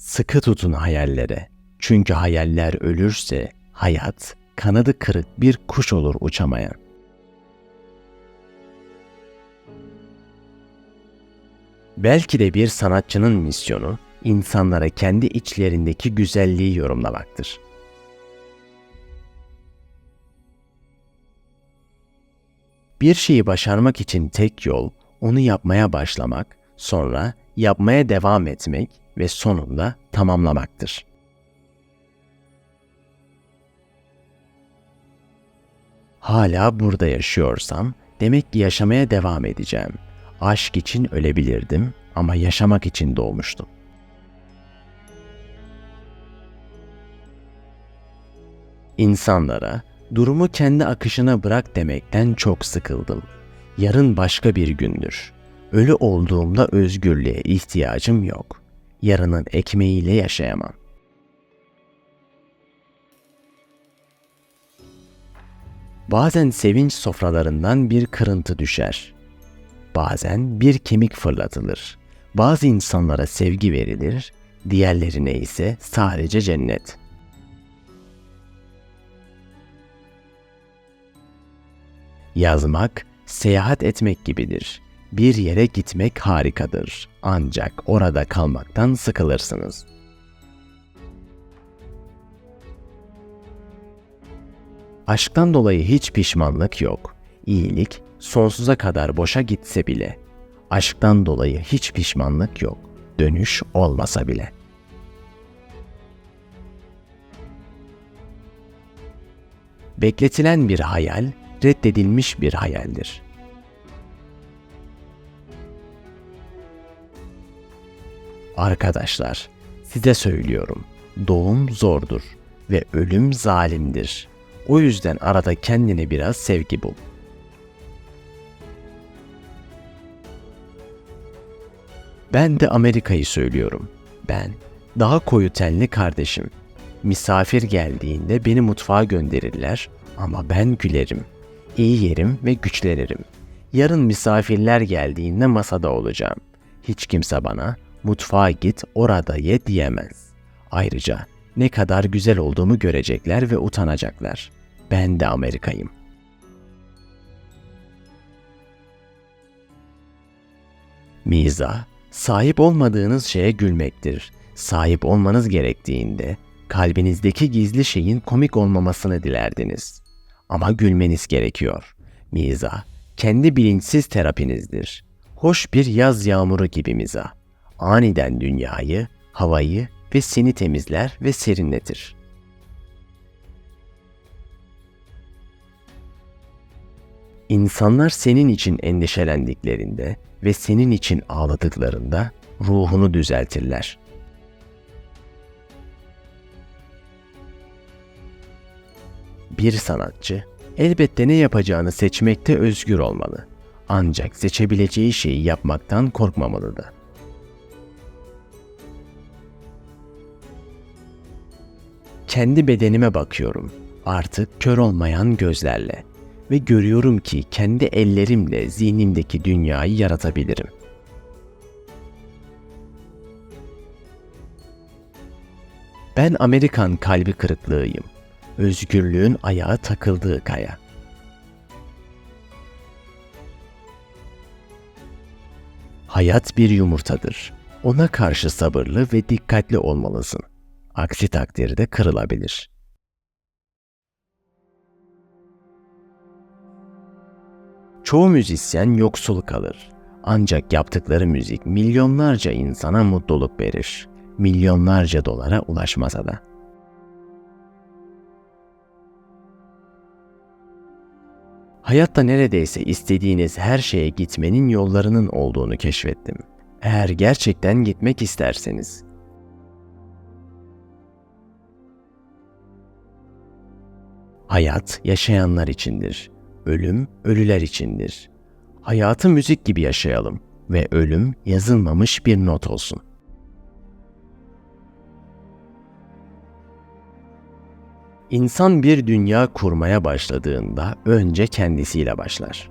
Sıkı tutun hayallere. Çünkü hayaller ölürse hayat kanadı kırık bir kuş olur uçamayan. Belki de bir sanatçının misyonu insanlara kendi içlerindeki güzelliği yorumlamaktır. Bir şeyi başarmak için tek yol onu yapmaya başlamak, sonra yapmaya devam etmek ve sonunda tamamlamaktır. Hala burada yaşıyorsam demek ki yaşamaya devam edeceğim. Aşk için ölebilirdim ama yaşamak için doğmuştum. İnsanlara durumu kendi akışına bırak demekten çok sıkıldım. Yarın başka bir gündür. Ölü olduğumda özgürlüğe ihtiyacım yok. Yarının ekmeğiyle yaşayamam. Bazen sevinç sofralarından bir kırıntı düşer. Bazen bir kemik fırlatılır. Bazı insanlara sevgi verilir, diğerlerine ise sadece cennet. Yazmak, seyahat etmek gibidir. Bir yere gitmek harikadır. Ancak orada kalmaktan sıkılırsınız. Aşktan dolayı hiç pişmanlık yok. İyilik sonsuza kadar boşa gitse bile. Aşktan dolayı hiç pişmanlık yok. Dönüş olmasa bile. Bekletilen bir hayal, reddedilmiş bir hayaldir. Arkadaşlar, size söylüyorum. Doğum zordur ve ölüm zalimdir. O yüzden arada kendine biraz sevgi bul. Ben de Amerika'yı söylüyorum. Ben, daha koyu tenli kardeşim. Misafir geldiğinde beni mutfağa gönderirler ama ben gülerim. İyi yerim ve güçlenirim. Yarın misafirler geldiğinde masada olacağım. Hiç kimse bana mutfağa git orada ye diyemez. Ayrıca ne kadar güzel olduğumu görecekler ve utanacaklar. Ben de Amerika'yım. Miza, sahip olmadığınız şeye gülmektir. Sahip olmanız gerektiğinde kalbinizdeki gizli şeyin komik olmamasını dilerdiniz. Ama gülmeniz gerekiyor. Miza, kendi bilinçsiz terapinizdir. Hoş bir yaz yağmuru gibi miza. Aniden dünyayı, havayı ve seni temizler ve serinletir. İnsanlar senin için endişelendiklerinde ve senin için ağladıklarında ruhunu düzeltirler. Bir sanatçı elbette ne yapacağını seçmekte özgür olmalı. Ancak seçebileceği şeyi yapmaktan korkmamalı da. Kendi bedenime bakıyorum. Artık kör olmayan gözlerle ve görüyorum ki kendi ellerimle zihnimdeki dünyayı yaratabilirim. Ben Amerikan kalbi kırıklığıyım. Özgürlüğün ayağı takıldığı kaya. Hayat bir yumurtadır. Ona karşı sabırlı ve dikkatli olmalısın. Aksi takdirde kırılabilir. Çoğu müzisyen yoksul kalır. Ancak yaptıkları müzik milyonlarca insana mutluluk verir. Milyonlarca dolara ulaşmasa da. Hayatta neredeyse istediğiniz her şeye gitmenin yollarının olduğunu keşfettim. Eğer gerçekten gitmek isterseniz. Hayat yaşayanlar içindir. Ölüm ölüler içindir. Hayatı müzik gibi yaşayalım ve ölüm yazılmamış bir not olsun. İnsan bir dünya kurmaya başladığında önce kendisiyle başlar.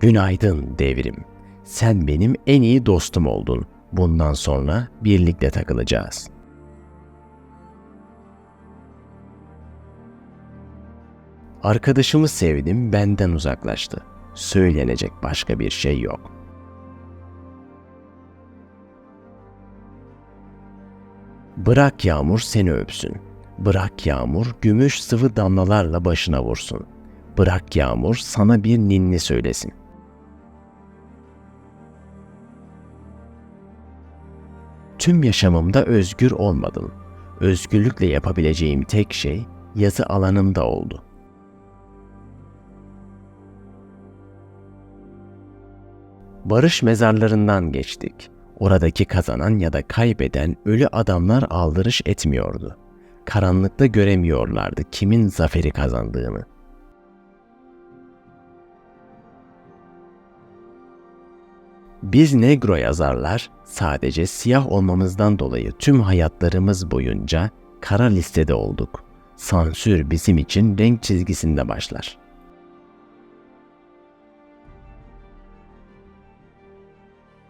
Günaydın devrim. Sen benim en iyi dostum oldun. Bundan sonra birlikte takılacağız. Arkadaşımı sevdim, benden uzaklaştı. Söylenecek başka bir şey yok. Bırak yağmur seni öpsün. Bırak yağmur gümüş sıvı damlalarla başına vursun. Bırak yağmur sana bir ninni söylesin. Tüm yaşamımda özgür olmadım. Özgürlükle yapabileceğim tek şey yazı alanımda oldu. Barış mezarlarından geçtik. Oradaki kazanan ya da kaybeden ölü adamlar aldırış etmiyordu. Karanlıkta göremiyorlardı kimin zaferi kazandığını. Biz Negro yazarlar sadece siyah olmamızdan dolayı tüm hayatlarımız boyunca kara listede olduk. Sansür bizim için renk çizgisinde başlar.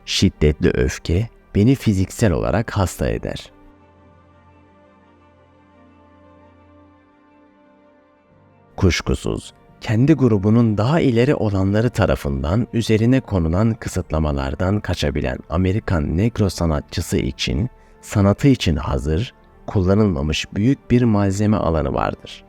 Şiddetli öfke beni fiziksel olarak hasta eder. Kuşkusuz kendi grubunun daha ileri olanları tarafından üzerine konulan kısıtlamalardan kaçabilen Amerikan negro sanatçısı için sanatı için hazır, kullanılmamış büyük bir malzeme alanı vardır.